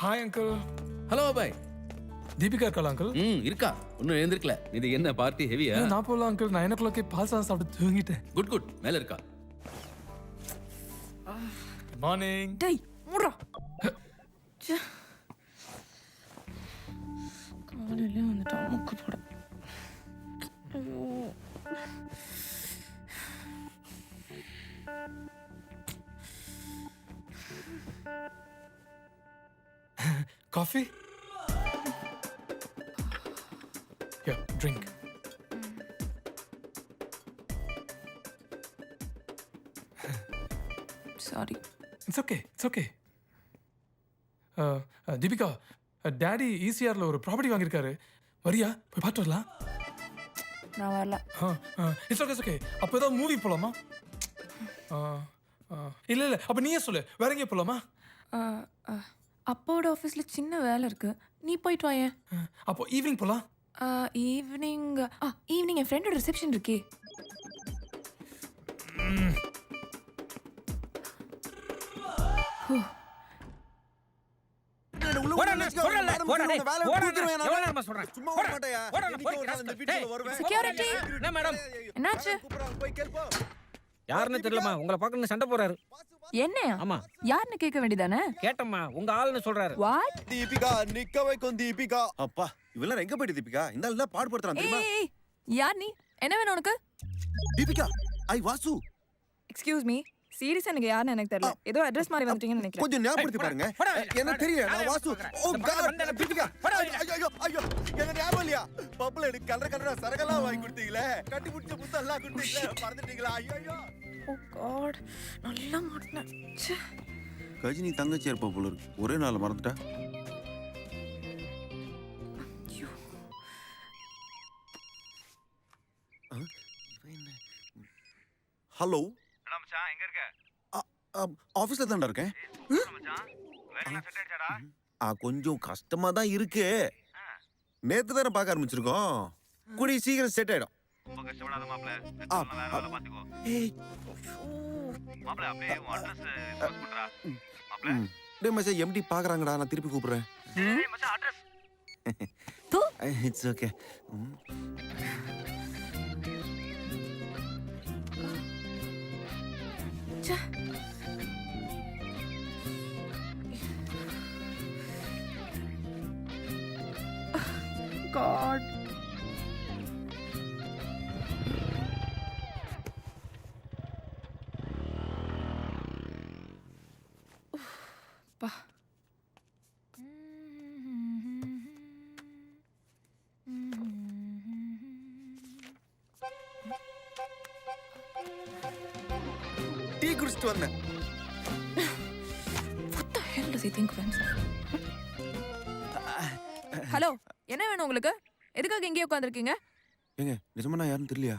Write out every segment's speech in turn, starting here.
Hi uncle hello boy Deepika இருக்காளா uncle ம் இருக்கா. ஒன்றும் எழுந்திருக்கல. இது என்ன பார்ட்டி ஹெவியா நான் போகலாம் அங்கிள் நைன் ஓ கிளாக்கே பால் சாதம் சாப்பிட்டு தூங்கிட்டேன். குட் குட் மேல இருக்கா. மார்னிங் டேய் ச்சே. காலையிலே வந்துட்டான் முக்கு போட. ஐயோ. Coffee yeah drink sorry it's okay it's okay Deepika daddy ஈசிஆர்ல ஒரு ப்ராப்பர்ட்டி வாங்கியிருக்காரு. வரியா? போய் பார்த்து வரலாம். நான் வரல. இட்ஸ் ஓகே ஓகே அப்போ ஏதாவது மூவி போலாமா? இல்லை இல்லை அப்போ நீயே சொல்லு. வேற எங்கேயும் போலாமா? ஆ, ஆ, அப்பாவோட ஆஃபீஸில் சின்ன வேலை இருக்கு. நீ போயிட்டு வாயேன் அஹ், அப்போ ஈவினிங் போலாம். ஈவினிங் ஆ. ஈவினிங் என் ஃப்ரெண்டோட ரிசப்ஷன் இருக்கே. செக்யூரிட்டி என்னாச்சு யாருன்னு தெரியலம்மா. உங்களை பார்க்கணும் சண்டை போறாரு என்னையா ஆமா. யாருன்னு கேட்க வேண்டியதானே? கேட்டம்மா உங்க ஆளுன்னு சொல்றாரு. வாட் தீபிகா நிக்க வைக்கும் தீபிகா. அப்பா இவெல்லாம் எங்க போயிட்டு தீபிகா? இந்த தான் பாடுபடுத்துறான் தெரியுமா? ஏய் யார் நீ? என்ன வேணும் உனக்கு? Deepika I Vasu. Excuse me சீரியஸா எனக்கு யாருன்னு எனக்கு தெரியல. ஏதோ அட்ரஸ் மாதிரி வந்துட்டீங்கன்னு நினைக்கிறேன். கொஞ்சம் ஞாபகப்படுத்தி பாருங்க. போடா. எனக்கு தெரியல நான் வாசு. ஓ காட் வந்தேன், தீபிகா. போடா. ஐயோ ஐயோ ஐயோ என்ன ஞாபகம் இல்லையா? பப்புல எனக்கு கலர் கலரா சரகெல்லாம் வாங்கி கொடுத்தீங்களே. கட்டி பிடிச்ச புத்தெல்லாம் கொடுத்தீங்களே மறந்துட்டீங்களா? ஐயோ ஐயோ. ஓ காட் நல்லா மாட்டினேன். கஜினி தங்கச்சி இருப்பா போல இருக்கு. ஒரே நாள் மறந்துட்டா. ஹலோ? மச்சான் எங்க இருக்க? ஆபீஸ்ல தான்டா இருக்கேன். ஆ கொஞ்சம் கஷ்டமா தான் இருக்கு. நேத்து தானே பார்க்க ஆரம்பிச்சிருக்கோம். கூடி சீக்கிரம் செட் ஆயிடும். ரொம்ப கஷ்டப்படாத மாப்ள வேற வேலை பாத்துக்கோ. ஏய். மாப்ள அப்படியே உன் அட்ரஸ் போஸ்ட் பண்றா மாப்ள டேய் மச்சான் எம்டி பாக்குறாங்கடா? நான் திருப்பி கூப்பிடுறேன். ஏய் மச்சான் அட்ரஸ். தூ. It's okay. God. குடிச்சிட்டு வந்தேன் What the hell does he think friends? Are? Hello என்ன வேணும் உங்களுக்கு? எதுக்காக இங்கேயே உட்காந்துருக்கீங்க ஏங்க நிஜமா நான் யாருன்னு தெரியலையா?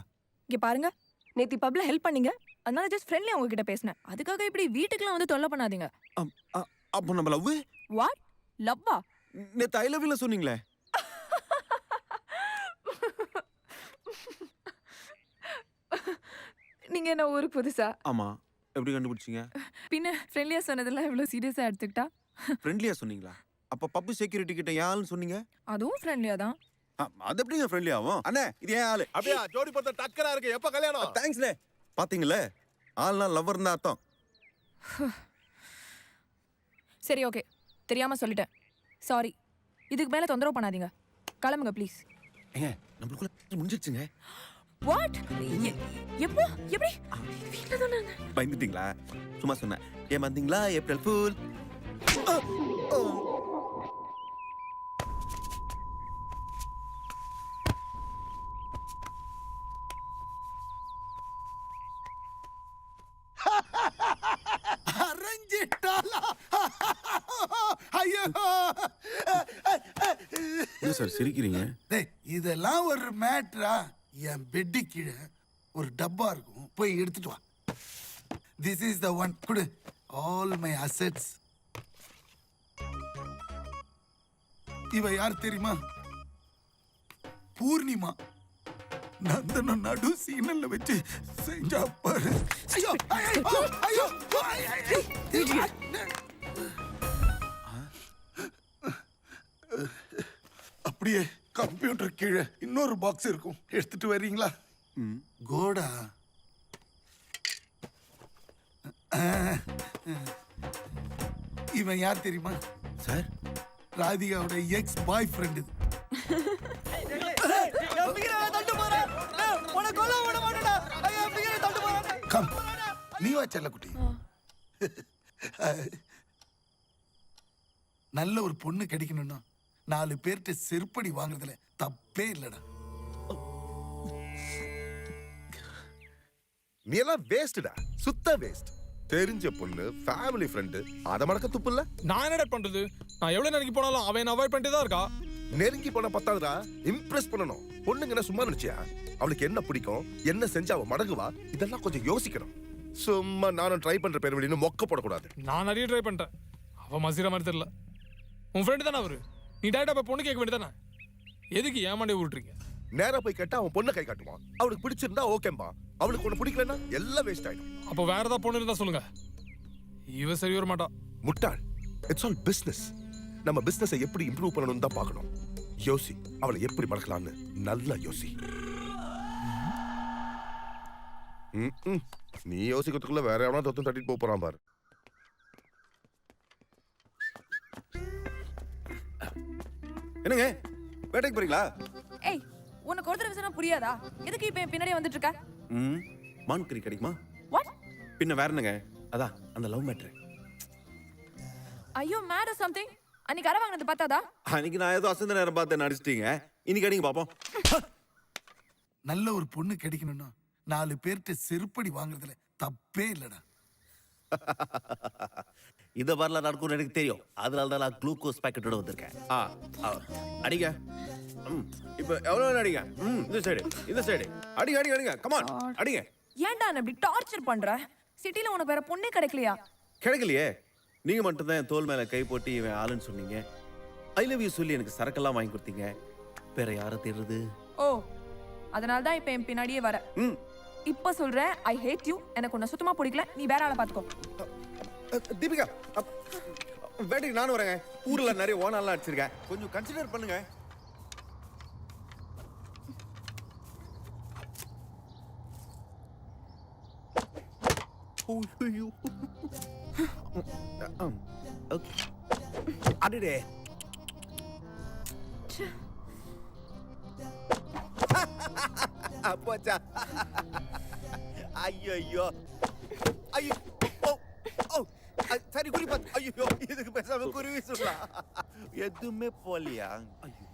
இங்க பாருங்க நேத்தி பப்ல ஹெல்ப் பண்ணீங்க. அதனால ஜஸ்ட் ஃப்ரெண்ட்லியா உங்ககிட்ட பேசினேன். அதுக்காக இப்படி வீட்டுக்குலாம் வந்து தொல்லை பண்ணாதீங்க. அம், அ, அப்போ நம்ம லவ்? வாட் லவ்வா நேத்து ஐ லவ் சொன்னீங்களே. நீங்க என்ன ஊருக்கு புதுசா? ஆமா. எப்படி கண்டுபிடிச்சீங்க? பின்ன ஃப்ரெண்ட்லியா சொன்னதெல்லாம் இவ்வளவு சீரியஸா எடுத்துக்கிட்டா? ஃப்ரெண்ட்லியா சொன்னீங்களா? அப்ப பப்பு செக்யூரிட்டி கிட்ட யாருன்னு சொன்னீங்க? அதுவும் ஃப்ரெண்ட்லியா தான். அது எப்படிங்க ஃப்ரெண்ட்லி ஆகும்? அண்ணே இது ஏன் ஆளு? அப்படியா ஜோடி பார்த்தா டக்கரா இருக்கு. எப்ப கல்யாணம்? தேங்க்ஸ்ண்ணே பாத்தீங்களே ஆள்னா லவ்வர் தான் அர்த்தம். சரி ஓகே தெரியாம சொல்லிட்டேன். சாரி இதுக்கு மேல தொந்தரவு பண்ணாதீங்க. கிளம்புங்க ப்ளீஸ் ஏங்க நம்மளுக்குள்ள முடிஞ்சிருச்சுங்க. வாட் எப்போ? எப்படி? தானே. பயந்துட்டீங்களா? சும்மா சொன்னேன். ஏன் வந்தீங்களா ஏப்ரல் ஃபூல் அரஞ்சிட்டாலா ஐயோ என்ன சார் சிரிக்கிறீங்க டேய் இதெல்லாம் ஒரு மேட்ரா என் பெட்டு கீழே ஒரு டப்பா இருக்கும். போய் எடுத்துட்டு வா. திஸ் இஸ் த ஒன் குடு. ஆல் மை அசெட்ஸ் இவ யார் தெரியுமா? பூர்ணிமா. நந்தனம் நடு சீனல்ல வச்சு செஞ்சா பாரு. ஐயோ. அப்படியே கம்ப்யூட்டர் கீழே இன்னொரு பாக்ஸ் இருக்கும். எடுத்துட்டு வர்றீங்களா கோடா. இவன் யார் தெரியுமா? சார். ராதிகாவோட எக்ஸ் பாய் ஃப்ரெண்ட் இது. கம் நீ வா செல்லக்குட்டி. நல்ல ஒரு பொண்ணு கிடைக்கணும்னா நாலு பேர்கிட்ட செருப்படி வாங்குறதுல தப்பே இல்லடா. நீ எல்லாம் வேஸ்டா சுத்த வேஸ்ட் தெரிஞ்ச பொண்ணு ஃபேமிலி ஃப்ரெண்டு அத மடக்க துப்பு இல்ல நான் என்னடா பண்றது? நான் எவ்வளவு நெருங்கி போனாலும் அவன் அவாய்ட் பண்ணிட்டு தான் இருக்கா? நெருங்கி போன பத்தாதுடா. இம்ப்ரெஸ் பண்ணணும். பொண்ணுங்க என்ன சும்மா நினைச்சியா அவளுக்கு என்ன பிடிக்கும்? என்ன செஞ்சா அவ மடங்குவா? இதெல்லாம் கொஞ்சம் யோசிக்கணும். சும்மா நானும் ட்ரை பண்ற பேர் வெளின்னு மொக்க போடக்கூடாது. நான் நிறைய ட்ரை பண்ணிட்டேன் அவ மசிற மாதிரி தெரியல. உன் ஃப்ரெண்டு தானே அவரு? நீ டேரக்டா போய் பொண்ணு கேட்க வேண்டியதானே எதுக்கு ஏமாண்டே விட்டுறீங்க நேரா போய் கேட்டா அவன் பொண்ணை கை காட்டுவான். அவளுக்கு பிடிச்சிருந்தா ஓகேம்பா. அவளுக்கு ஒண்ணு பிடிக்கலன்னா எல்லாம் வேஸ்ட் ஆயிடும். அப்போ வேற ஏதாவது பொண்ணு இருந்தா சொல்லுங்க. இவ சரி வர மாட்டா. முட்டாள். இட்ஸ் ஆல் பிசினஸ் நம்ம பிசினஸை எப்படி இம்ப்ரூவ் பண்ணணும் தான் பார்க்கணும். யோசி அவளை எப்படி மடக்கலாம்னு நல்லா யோசி. ம், ம். நீ யோசிக்கிறதுக்குள்ள வேற எவனா தொத்தும் தட்டிட்டு போப் போறான் பாரு. என்னங்க? வேட்டைக்கு போறீங்களா? ஏய் உனக்கு ஒரு தடவை சொன்னா புரியாதா? எதுக்கு இப்ப என் பின்னாடியே வந்துட்டு இருக்க? ம் மான் கறி கிடைக்குமா? வாட் பின்ன வேற என்னங்க? அதான் அந்த லவ் மேட்ரு ஐயோ மேட் சம்திங் அன்னைக்கு அரை வாங்கினது பார்த்தாதா? அன்னைக்கு நான் ஏதோ அசந்த நேரம் பார்த்து நடிச்சிட்டீங்க. இன்னைக்கு அடிங்க பாப்போம் நல்ல ஒரு பொண்ணு கிடைக்கணும்னா நாலு பேர்கிட்ட செருப்படி வாங்குறதுல தப்பே இல்லடா. இந்த மாதிரிலாம் நடக்கும்னு எனக்கு தெரியும். அதனால தான் நான் குளுக்கோஸ் பாக்கெட்டோட வந்திருக்கேன். ஆ ஆ, அடிங்க. ம் இப்போ எவ்வளோ அடிங்க. ம் இந்த சைடு இந்த சைடு அடிங்க அடிங்க அடிங்க. கமான் அடிங்க. ஏன்டா என்ன இப்படி டார்ச்சர் பண்ற? சிட்டில உனக்கு வேற பொண்ணே கிடைக்கலையா? கிடைக்கலையே. நீங்க மட்டும்தான் என் தோல் மேல கை போட்டு இவன் ஆளுன்னு சொன்னீங்க. ஐ லவ் யூ சொல்லி எனக்கு சரக்கெல்லாம் வாங்கி கொடுத்தீங்க. வேற யாரை தேடுறது? ஓ அதனால தான் இப்ப என் பின்னாடியே வர. ம். இப்ப சொல்றேன் ஐ ஹேட் யூ எனக்கு உன்னை சுத்தமா பிடிக்கல. நீ வேற ஆளை பாத்துக்கோ தீபிகா வேட்டைக்கு நானும் வரேங்க ஊர்ல நிறைய ஓனாலாம் அடிச்சிருக்கேன். கொஞ்சம் கன்சிடர் பண்ணுங்க. ஐயோ. ம், ஓகே அடடே அப்போச்சா ஐயோ ஐயோ ஐயோ ஓ ஓ அ, சரி குறி பார்த்து ஐயோ இதுக்கு பேசாம குருவி சொல்லலாம் எதுவுமே போலியா ஐயோ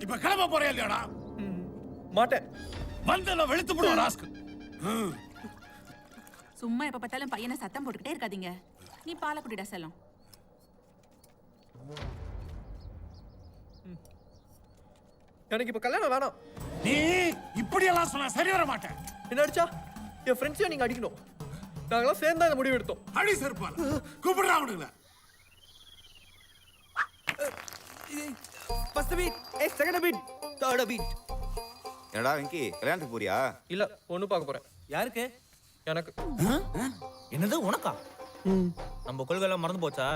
இப்ப கிளம்ப போறியா இல்லையாடா? மாட்டேன். வந்து நான் வெளுத்து போடுவேன் ராஸ்க்கு சும்மா எப்ப பார்த்தாலும் பையனை சத்தம் போட்டுக்கிட்டே இருக்காதீங்க. நீ பாலை குடிடா செல்லம். எனக்கு இப்ப கல்யாணம் வேணாம். நீ இப்படி எல்லாம் சொன்னா சரி வர மாட்டேன். என்ன அடிச்சா? என் ஃப்ரெண்ட்ஸையும் நீங்க அடிக்கணும். நாங்களாம் சேர்ந்து இந்த முடிவு எடுத்தோம். அடி செருப்பால. கூப்பிடுறா அவனுங்கள. ஃபர்ஸ்ட் பீட் ஏய் செகண்ட் பீட் தேர்ட் பீட் என்னடா வெங்கி கல்யாணத்துக்கு போறியா? இல்ல பொண்ணு பார்க்க போறேன். யாருக்கு? எனக்கு என்னது உனக்கா? நம்ம கொள்கை எல்லாம் மறந்து போச்சா?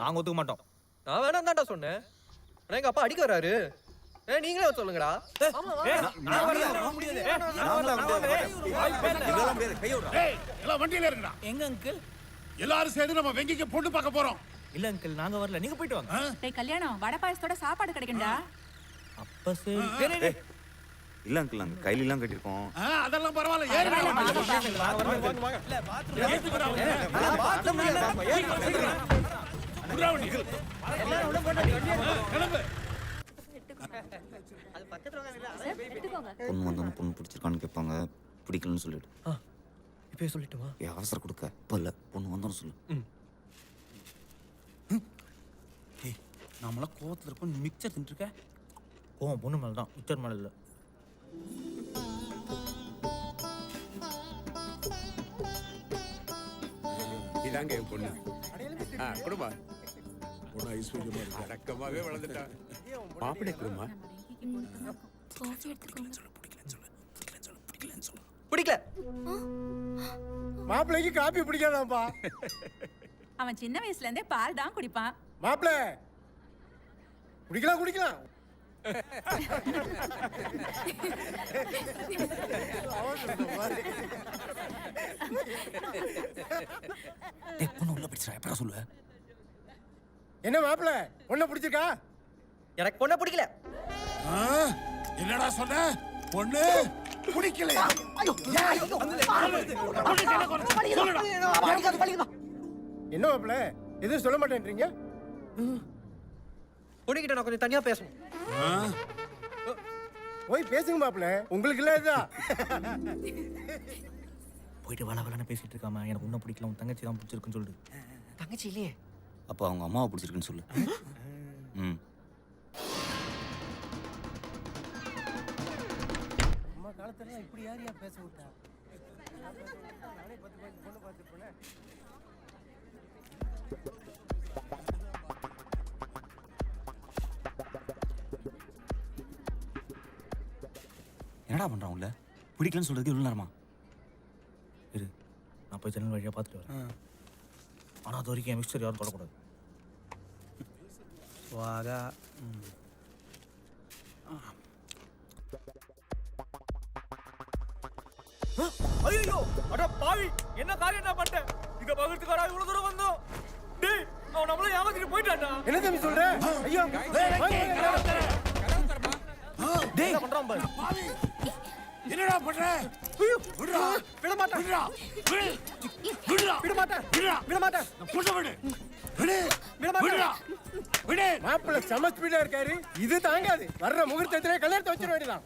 நாங்க ஒத்துக்க மாட்டோம். நான் வேணாம் தான்டா சொன்னேன். ஆனா எங்க அப்பா அடிக்க வராரு. ஏ நீங்களே வந்து சொல்லுங்கடா. எல்லாம் வண்டியில இருக்குடா எங்க அங்கிள்? எல்லாரும் சேர்ந்து நம்ம வெங்கிக்கு பொண்ணு பார்க்க போறோம். இல்ல அங்கிள் நாங்க வரல. நீங்க போயிட்டு வாங்க. கல்யாணம். வடை பாயசத்தோட சாப்பாடு கிடைக்கும்டா. அப்ப சரி. இல்ல அங்கிள் நாங்க கையில எல்லாம் கட்டிருக்கோம் அதெல்லாம் பரவாயில்ல. ஏறி. கிளம்பு. பொண்ணு வந்தோன்னு பொண்ணு பிடிச்சிருக்கான்னு கேட்பாங்க. பிடிக்கலன்னு சொல்லிடு. இப்பயே சொல்லிட்டுமா? ஏன் அவசரம் கொடுக்க. இப்போ இல்லை பொண்ணு வந்தோன்னு சொல்லு. நாமெல்லாம் கோவத்தில் இருக்கோம். மிக்சர் தின்ட்டுருக்க கோவம் பொண்ணு மேலே தான் மிக்சர் மேலே இல்லை. இதாங்க என் பொண்ணு. ஆ கொடுமா. பொண்ணு ஐஸ்வர்யமா இருக்கு? அடக்கமாவே வளர்ந்துட்டா மாப்பிள்ளை கொடுமா. பிடிக்கல. மாப்பிள்ளைக்கு காப்பி பிடிக்காதாப்பா அவன் சின்ன வயசுல இருந்தே பால் தான் குடிப்பான். மாப்பிள்ள. குடிக்கலாம் குடிக்கலாம். பொண்ணு உள்ள எப்படா சொல்லுவ என்ன மாப்பிள்ள பொண்ணை பிடிச்சிருக்கா எனக்கு பொண்ணை பிடிக்கல ஆ? என்னடா சொன்ன பொண்ணு பிடிக்கலையா என்ன மாப்பிள்ள எதுவும் சொல்ல மாட்டேன்றீங்க பொண்ணுகிட்ட நான் கொஞ்சம் தனியா பேசணும்? போய் பேசுங்க மாப்பிள்ள. உங்களுக்கு இல்ல இதுதான் போயிட்டு வள வளன்னு பேசிட்டு இருக்காம எனக்கு உன்னை பிடிக்கல உன் தங்கச்சி தான் பிடிச்சிருக்குன்னு சொல்லிடு. தங்கச்சி இல்லையே. அப்போ அவங்க அம்மாவை பிடிச்சிருக்குன்னு சொல்லு. ம். அம்மா காலத்துல இப்படி யார் யார் பேச விட்டா? என்னடா பண்ணுறான் உள்ள? பிடிக்கலன்னு சொல்றதுக்கு இவ்வளோ நேரமா? இரு நான் போய் ஜன்னல் வழியாக பார்த்துட்டு வரேன். ஆனால் அது வரைக்கும் என் மிக்சர் யாரும் தொடக்கூடாது. வாகா ஐயோ அட பாவி என்ன காரியம் நான் பண்ணிட்டேன்? இங்க பகிர்ந்துக்காரா இவ்வளவு தூரம் வந்தோம். டேய் அவன் நம்மள ஏமாத்திட்டு போயிட்டான்டா. என்ன தம்பி சொல்ற? ஐயோ டேய். என்ன பண்றான் பாரு. என்னடா பண்ற? விடுடா. விட மாட்டேன் விடுடா. விடுடா. விட மாட்டேன் விடுடா. விட மாட்டேன் விடு விடு. விட. மாட்டேன் விடுடா. விடு. மாப்பிள்ள செம ஸ்பீடா இருக்காரு. இது தாங்காது. வர்ற முகூர்த்தத்திலே கல்யாணத்தை வச்சிட வேண்டியதான்